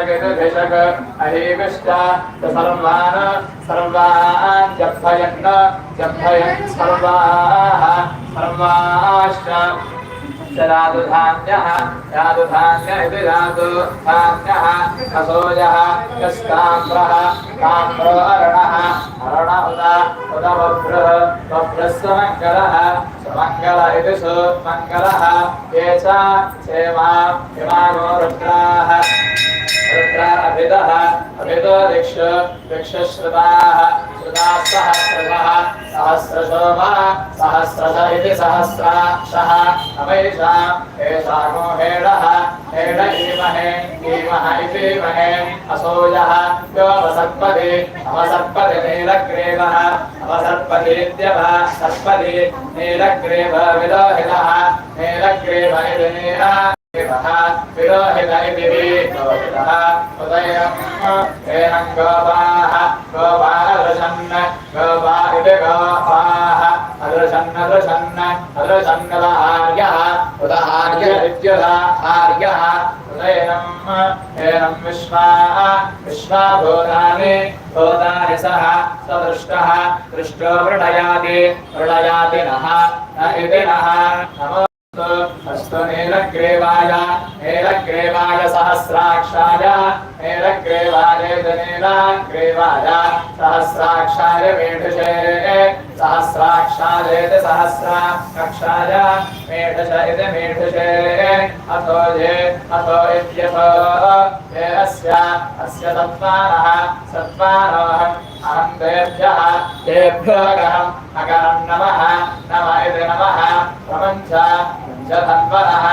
भिषक अहेविष्ट सर्वान् सर्वान् जभयन् जभयन् सर्वाः सर्वाश्च चरादु धान्यः यादु धान्य इति धातु धान्यः असोजः यस्ताम्रः ताम्रो अरणः अरण उद उद बभ्रः बभ्रः समङ्गलः समङ्गल इति सुमङ्गलः ये च क्षेमा हिमानो रुद्राः रुद्रा अभिदः अभिदो दिक्ष दिक्षश्रुताः श्रुताः सहस्रशः सहस्रशोभः सहस्रश इति सहस्राक्षः अवैषा एषाको हेडः हेड ईमहे ईमः इति महे असोजः यो वसर्पति अवसर्पति नीलग्रीवः अवसर्पतीत्यवः सर्पति नीलग्रीव विलोहितः नीलग्रीव इति नीला विरोहित इति विरोहितः उदयम् एनं गोपाः गोपाः दृशन् गोपा इति गोपाः अदृशन् अदृशन् अदृशन्नद आर्यः उद आर्य इत्युदा आर्यः उदयनम् एनं विश्वा विश्वा भूतानि भूतानि सः सदृष्टः दृष्टो वृणयाति वृणयाति नः न इति नः नमो అశ్వనేరగ్రేవాయ నేరగ్రేవాయ సహస్రాక్షాయ నేరగ్రేవాయేతనేరగ్రేవాయ సహస్రాక్షాయ మేఢుషే సహస్రాక్షాయేత సహస్రాక్షాయ మేఢుషేత మేఢుషే అథో ఏ అథో ఇత్యథో ఏ అస్య అస్య సత్వానః సత్వానః అహం దేభ్యః దేభ్యో అగరం అగరం నమః నమ ఇది నమః ప్రపంచ इति नमः प्रपञ्च च धन्वनः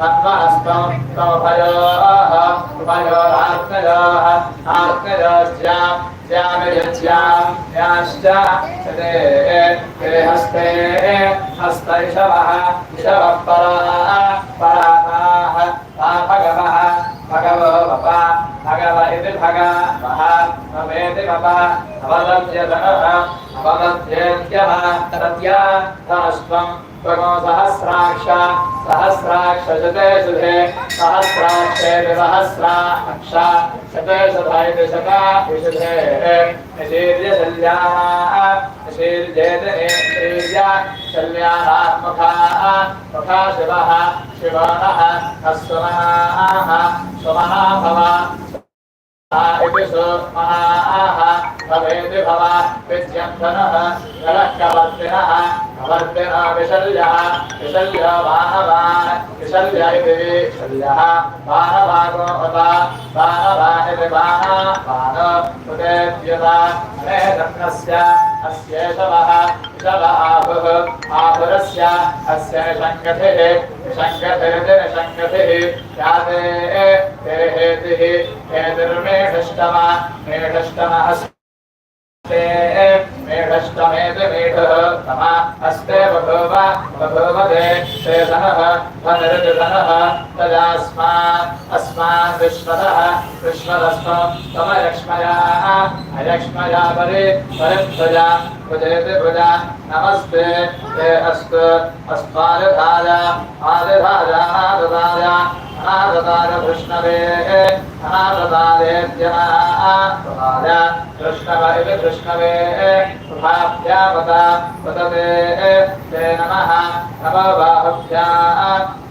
धन्वनस्त्वं त्वमुभयोः उभयोरात्मयोः आत्मयोश्चां ज्यामिर्यज्यां याश्च ते ते हस्ते हस्त इषवः इषवः परा शतेषु सहस्राक्षे सहस्रा अक्षा शतेषु भायते शता विशुधे शल्याहात्मखा मुखा शिवः शिवानः अस्वमनाः स्वमना भव भवेति भव विद्यन्धनः धनः कवर्तिनः कवर्तिना विशल्यः विशल्यो वाहवा शल्यायते शल्यः बाहभागो अता बाहभागते बाह बाह उदेव्यता अनेह रत्नस्य अस्येषवः ऋषवः आहुः आहुरस्य अस्य निषङ्गतिः निषङ्गतिर्निषङ्गतिः याते ते हेतिः हेतिर्मेषष्टम मेषष्टमः मेषष्टमेति मेढः तमः अस्ते बभूव बभूव ते ते धनः धनिरिति धनः तदास्मात् अस्मान् विश्वतः विश्वतस्त्वं त्वमयक्ष्मया अयक्ष्मया परि परिध्वजा भुजेति भुजा नमस्ते ते अस्तु अस्मादिधाय आदिधाय आददाय आददाय कृष्णवे आददादेत्यनादाय कृष्णव इति कृष्णवे भाभ्यावत वदते ते नमः नमो बाहुभ्या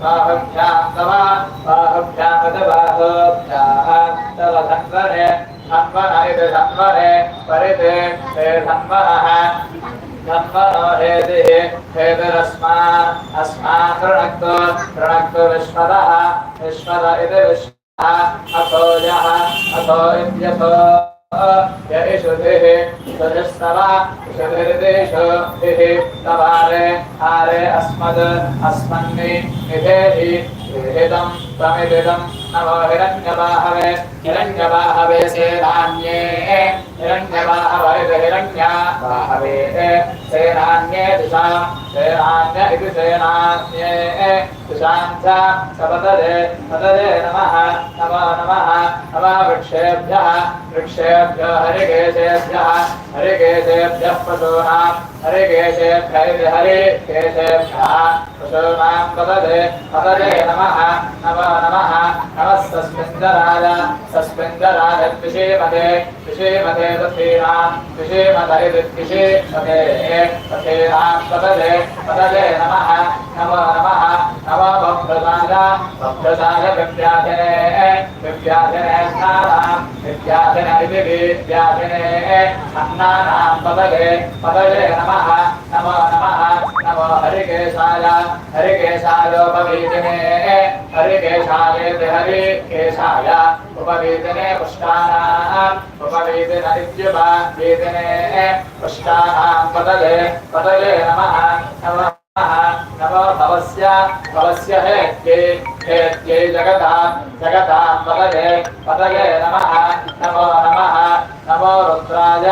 बाहुभ्यां तव बाहुभ्यामत बाहुभ्याः तव धन्वरे धन्वन इति धन्वरे परिते ते धन्वनः धन्वनो हेतिः हेतिरस्मान् अस्मान् ऋणक्तो ऋणक्तो विश्वतः विश्वत इति विश्वः अतोजः अतो इत्यथो। यरिषुभिः सुजस्तव ऋषभिर्देशुभिः तवारे हारे अस्मद् अस्मन्नि निधेहि हिरण्यवाहवे हिरण्यवाहवे सेनान्ये हिरण्यवाहवैर्हिरण्या सेनान्ये दिशां सेनान्य इति सेनान्ये दिशां च सपतदे पतदे नमः नमो नमः नमः वृक्षेभ्यः वृक्षेभ्यो हरिकेशेभ्यः हरिकेशेभ्यः पशूनां हरिकेशेभ्य हरिकेशेभ्यः पशूनां पदले पदले नमः नमो नमः नमः सस्मिन्दराय सस्मिन्दराय विषेमते विषेमते तथीनां विषेमत इति विषेमते तथीनां पदले पदले नमः नमो नमः नमो बभ्रताय बभ्रताय विद्याधने विद्याधने स्नानां వ్యాసనది వ్యాసనే అన్నానాం పదగే పదగే నమ నమో నమ నమో హరికేశాయ హరికేశాయోపవీతనే హరికేశాయే హరి కేశాయ ఉపవీతనే పుష్టానాం ఉపవీతన ఇత్యుపవీతనే పుష్టానాం పదగే పదగే నమ నమో నమో భవస్య భవస్య హే हेत्यै जगता जगतां पदले पदले नमः नमो नमः नमो रुद्राय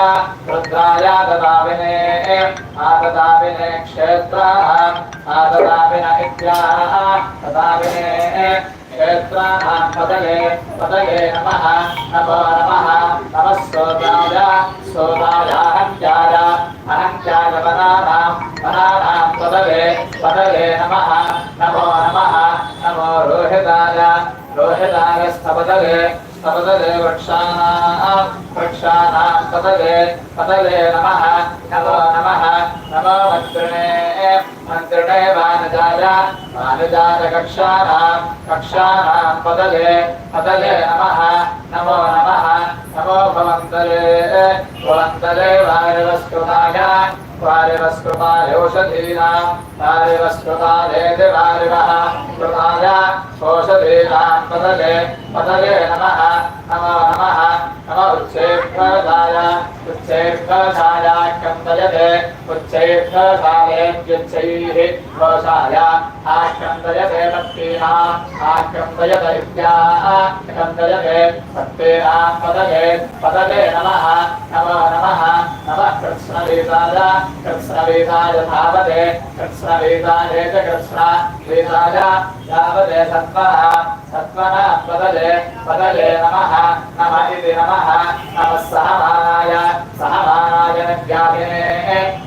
रुद्राय ददाविने आददाविने क्षेत्राणाम् आददाविन इत्याह ददाविने क्षेत्राणां पदले पदले नमः नमो नमः नमः सोदाय सोदायाहङ्क्याय अहङ्क्याय वनानां वनानां पदले पदले नमः नमो नमः नमो रोहिताय रोहिताय पदले पदले नमः नमो नमः मन्त्रिणे वानजाय वानजाय कक्षाणां कक्षाणां पदले पदले नमः नमो नमः नमो भवन्तले भवन्तले वारिवस्कृताय वारिवस्कृताय औषधीनां वारिवस्कृतायेति वारिवः कृताय औषधीनां पदले पदले नमः नमो नमः नम उच्चैर्घाय उच्चैर्घाय कन्दयते उच्चैर्घायेत्युच्चैः घोषाय आक्रन्दयते पत्नीना आक्रन्दयत इत्याह कन्दयते पत्नीनां पदले पदले नमः नमो नमः नमः कृत्स्नवीताय कृत्स्नवीताय धावते कृत्स्नवीताय च कृत्स्नवीताय यावते सत्त्वः सत्त्वनः पदले पदले नमः नम इति नमः सहवाय सहवाय विद्याभिने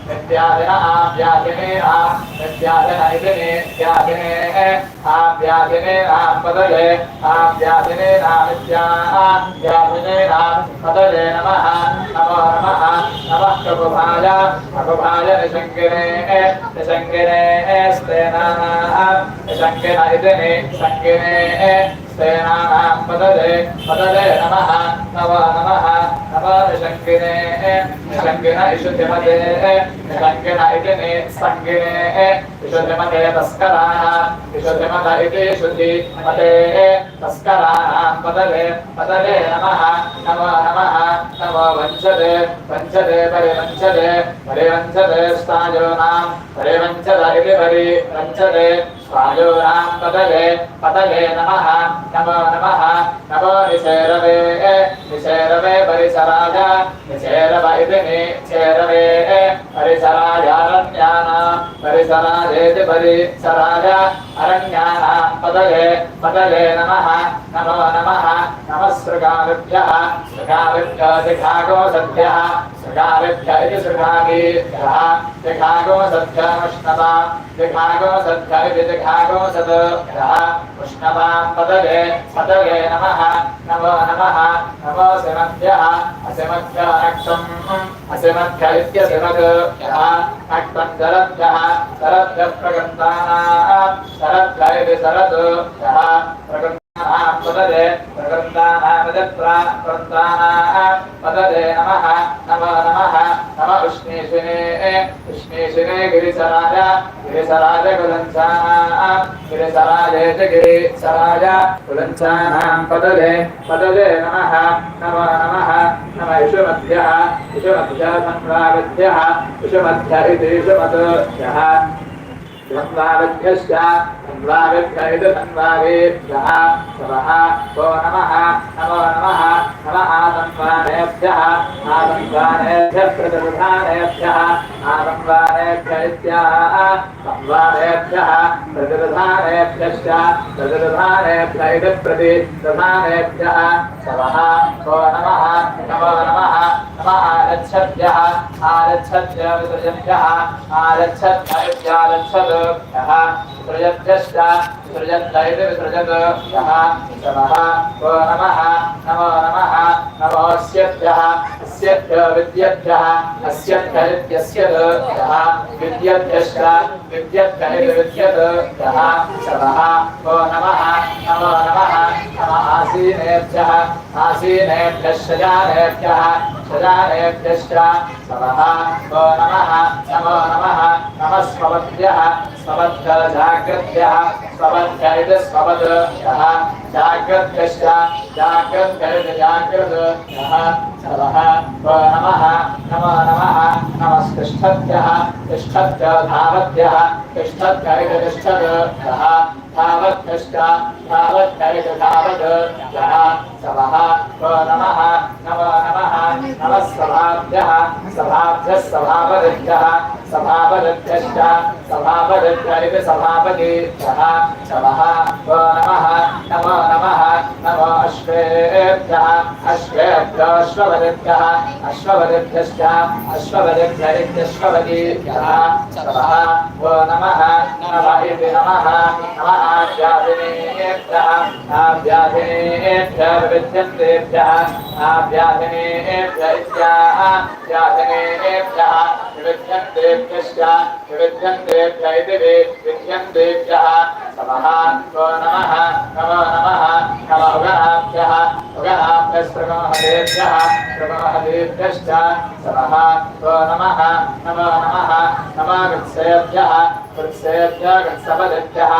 विद्याभिन आभ्याभिने आ विद्याभिन इति नित्याभिने आभ्याभिने आपदये आभ्याभिने रामित्याभिने राम पदये नमः, नमो नमः नमः प्रभुभाय प्रभुभाय निषङ्गिने निषङ्गिने स्तेनाः निषङ्गिन इति निषङ्गिने सेनानां पददे पददे नमः, नव नमः, नव निषङ्गिने निषङ्गिन इषुधिमदे निषङ्गिन इति निस्सङ्गिने इषुधिमदे तस्कराणाम् इषुधिमद इति शुद्धिमदे तस्कराणां पददे पददे नमः, नव नमः, नव వంచతే వంచతే పరి వంచతే పరి వంచతే స్థాయోనాం పరి వంచత ఇది పరి వంచతే స్థాయోనాం పతలే పతలే నమః నమో నమః నమో నిశేరవే నిశేరవే పరిసరాజ నిశేరవ ఇది నిశేరవే పరిసరాజారణ్యానాం పరిసరాజేతి పరిసరాజ అరణ్యానాం పతలే పతలే నమః నమో నమః నమస్సృగాభ్యः సృగాభ్యో దిఘాగో सृगागो सद्भ्यः सृगाभिभ्य इति सृगाभिभ्यः दिघागो सद्भ्यमुष्णवा दिघागो सद्भ्य इति दिघागो सद्भ्यः उष्णवां पदवे पदवे नमः, नमो नमः, नमो सिमभ्यः असिमभ्य रक्तम् असिमभ्य इत्यसिमभ्यः रक्तं सरद्भ्यः सरद्भ्यः प्रगन्तानाः सरद्भ्य इति सरद्भ्यः प्रगन्त पददे प्रकृन्तानामदप्राकृन्तानाः पददे नमः, नमो नमः, नम उष्णेशिने उष्णेशिने गिरिसराज गिरिसराज कुलञ्चानाः, गिरिसराजे च गिरिसराज कुलञ्चानां पददे पददे नमः, नमो नमः, नम यशुमध्यः यशुमध्य सम्प्रागत्यः यशुमध्य इति यशुमध्य ధన్వాభ్యశ్చ ధన్వాభ్య ధన్వాభ్యః నమః ఓ నమః నమో నమః నమ ఆదంవానేభ్యः ఆదంవానేభ్య ప్రతిధానేభ్యः ఆదంవానేభ్య प्रगदधारेभ्यः प्रगदधारेभ्यश्च प्रगदधारेभ्य इति प्रतिदधारेभ्यः नमः नमो, नमः नमः, नम आगच्छद्भ्यः आगच्छद्भ्य विसृजद्भ्यः आगच्छद्भ्यागच्छद्भ्यः विसृजद्भ्यश्च विसृजद्भ इति विसृजद्भ्यः नमः नमः, नमो नमः नमोऽस्यभ्यः अस्यभ्यो विद्यभ्यः अस्यभ्यरित्यस्य यः विद्यभ्यश्च विद्यभ्यरिति विद्यत् यः शवः वो नमः नमो नमः नम आसीनेभ्यः आसीनेभ्यः शजानेभ्यः शजानेभ्यश्च नमः वो नमः नमो नमः नमः स्वपद्भ्यः स्वपद्भ्यजाग्रद्भ्यः स्वपद्भ्य इति स्वपद्भ्यः जाग्रद्भ्यश्च जाग्रद्भ्यरिति जाग्रद् यः नमः वो नमः नमो नमः नमस्तिष्ठद्भ्यः तिष्ठद्भ्य धावद्भ्यः तिष्ठद्भ्य इति तिष्ठद् यः धावद्भ्यश्च धावद्भ्य इति धावद् यः सवः वो नमः नमो नमः नमः सभाभ्यः सभाभ्यः सभापतिभ्यः सभापतिभ्यश्च सभापतिभ्य इति सभापति यः सवः वो नमः नमो नमः नमो अश्वेभ्यः अश्वेभ्यो अश्वपतिभ्यः अश्वपतिभ्यश्च अश्वपतिभ्य इत्यश्वपति यः सवः वो नमः नम इति नमः नमः आभ्याधिनेभ्यः आभ्याधिनेभ्यः विद्यन्तेभ्यः आभ्याधिनेभ्य ्यासनेभ्यः विविध्यन्तेभ्यश्च विविध्यन्तेभ्य इति विविध्यन्तेभ्यः समः नो नमः नमो नमः नम उगहाभ्यः उगहाभ्यस्तृगमहदेभ्यः तृगमहदेभ्यश्च समः नो नमः नमो नमः नमः वृत्सेभ्यः वृत्सेभ्य वृत्सपदेभ्यः